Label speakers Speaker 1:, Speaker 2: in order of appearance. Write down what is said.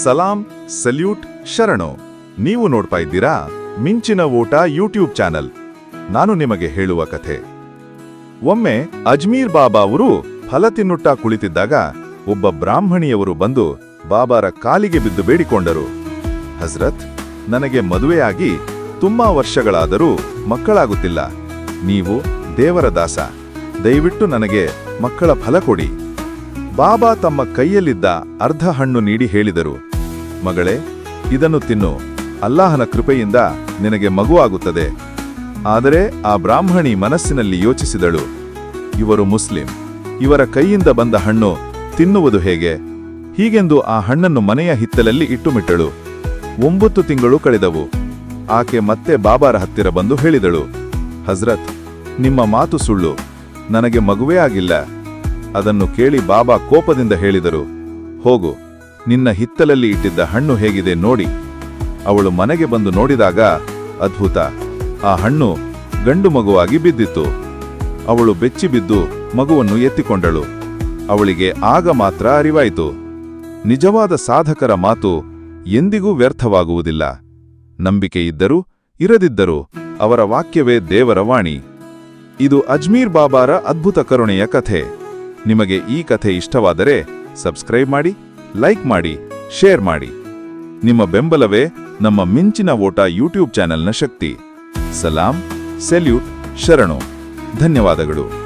Speaker 1: ಸಲಾಂ, salute, ಶರಣು. ನೀವು ನೋಡ್ತಾ ಇದ್ದೀರಾ ಮಿಂಚಿನ ಓಟ ಯೂಟ್ಯೂಬ್ ಚಾನಲ್. ನಾನು ನಿಮಗೆ ಹೇಳುವ ಕಥೆ. ಒಮ್ಮೆ ಅಜ್ಮೀರ್ ಬಾಬಾ ಅವರು ಫಲ ತಿನ್ನುತ್ತಾ ಕುಳಿತಿದ್ದಾಗ ಒಬ್ಬ ಬ್ರಾಹ್ಮಣಿಯವರು ಬಂದು ಬಾಬಾರ ಕಾಲಿಗೆ ಬಿದ್ದು ಬೇಡಿಕೊಂಡರು. ಹಜ್ರತ್, ನನಗೆ ಮದುವೆಯಾಗಿ ತುಂಬಾ ವರ್ಷಗಳಾದರೂ ಮಕ್ಕಳಾಗುತ್ತಿಲ್ಲ. ನೀವು ದೇವರ ದಾಸ. ದಯವಿಟ್ಟು ನನಗೆ ಮಕ್ಕಳ ಫಲ ಕೊಡಿ. ಬಾಬಾ ತಮ್ಮ ಕೈಯಲ್ಲಿದ್ದ ಅರ್ಧ ಹಣ್ಣು ನೀಡಿ ಹೇಳಿದರು. ಮಗಳೇ, ಇದನ್ನು ತಿನ್ನು. ಅಲ್ಲಾಹನ ಕೃಪೆಯಿಂದ ನಿನಗೆ ಮಗುವಾಗುತ್ತದೆ. ಆದರೆ ಆ ಬ್ರಾಹ್ಮಣಿ ಮನಸ್ಸಿನಲ್ಲಿ ಯೋಚಿಸಿದಳು. ಇವರು ಮುಸ್ಲಿಂ. ಇವರ ಕೈಯಿಂದ ಬಂದ ಹಣ್ಣು ತಿನ್ನುವುದು ಹೇಗೆ? ಹೀಗೆಂದು ಆ ಹಣ್ಣನ್ನು ಮನೆಯ ಹಿತ್ತಲಲ್ಲಿ ಇಟ್ಟುಮಿಟ್ಟಳು. ಒಂಬತ್ತು ತಿಂಗಳು ಕಳೆದವು. ಆಕೆ ಮತ್ತೆ ಬಾಬಾರ ಹತ್ತಿರ ಬಂದು ಹೇಳಿದಳು, ಹಜ್ರತ್, ನಿಮ್ಮ ಮಾತು ಸುಳ್ಳು. ನನಗೆ ಮಗುವೇ ಆಗಿಲ್ಲ. ಅದನ್ನು ಕೇಳಿ ಬಾಬಾ ಕೋಪದಿಂದ ಹೇಳಿದರು, ಹೋಗು, ನಿನ್ನ ಹಿತ್ತಲಲ್ಲಿ ಇಟ್ಟಿದ್ದ ಹಣ್ಣು ಹೇಗಿದೆ ನೋಡಿ. ಅವಳು ಮನೆಗೆ ಬಂದು ನೋಡಿದಾಗ, ಅದ್ಭುತ, ಆ ಹಣ್ಣು ಗಂಡು ಮಗುವಾಗಿ ಬಿದ್ದಿತ್ತು. ಅವಳು ಬೆಚ್ಚಿ ಬಿದ್ದು ಮಗುವನ್ನು ಎತ್ತಿಕೊಂಡಳು. ಅವಳಿಗೆ ಆಗ ಮಾತ್ರ ಅರಿವಾಯಿತು. ನಿಜವಾದ ಸಾಧಕರ ಮಾತು ಎಂದಿಗೂ ವ್ಯರ್ಥವಾಗುವುದಿಲ್ಲ. ನಂಬಿಕೆ ಇದ್ದರೂ ಇರದಿದ್ದರೂ ಅವರ ವಾಕ್ಯವೇ ದೇವರ ವಾಣಿ. ಇದು ಅಜ್ಮೀರ್ ಬಾಬಾರ ಅದ್ಭುತ ಕರುಣೆಯ ಕಥೆ. ನಿಮಗೆ ಈ ಕಥೆ ಇಷ್ಟವಾದರೆ ಸಬ್ಸ್ಕ್ರೈಬ್ ಮಾಡಿ, ಲೈಕ್ ಮಾಡಿ, ಶೇರ್ ಮಾಡಿ. ನಿಮ್ಮ ಬೆಂಬಲವೇ ನಮ್ಮ ಮಿಂಚಿನ ಓಟ ಯೂಟ್ಯೂಬ್ ಚಾನೆಲ್ನ ಶಕ್ತಿ. ಸಲಾಂ, ಸೆಲ್ಯೂಟ್, ಶರಣು. ಧನ್ಯವಾದಗಳು.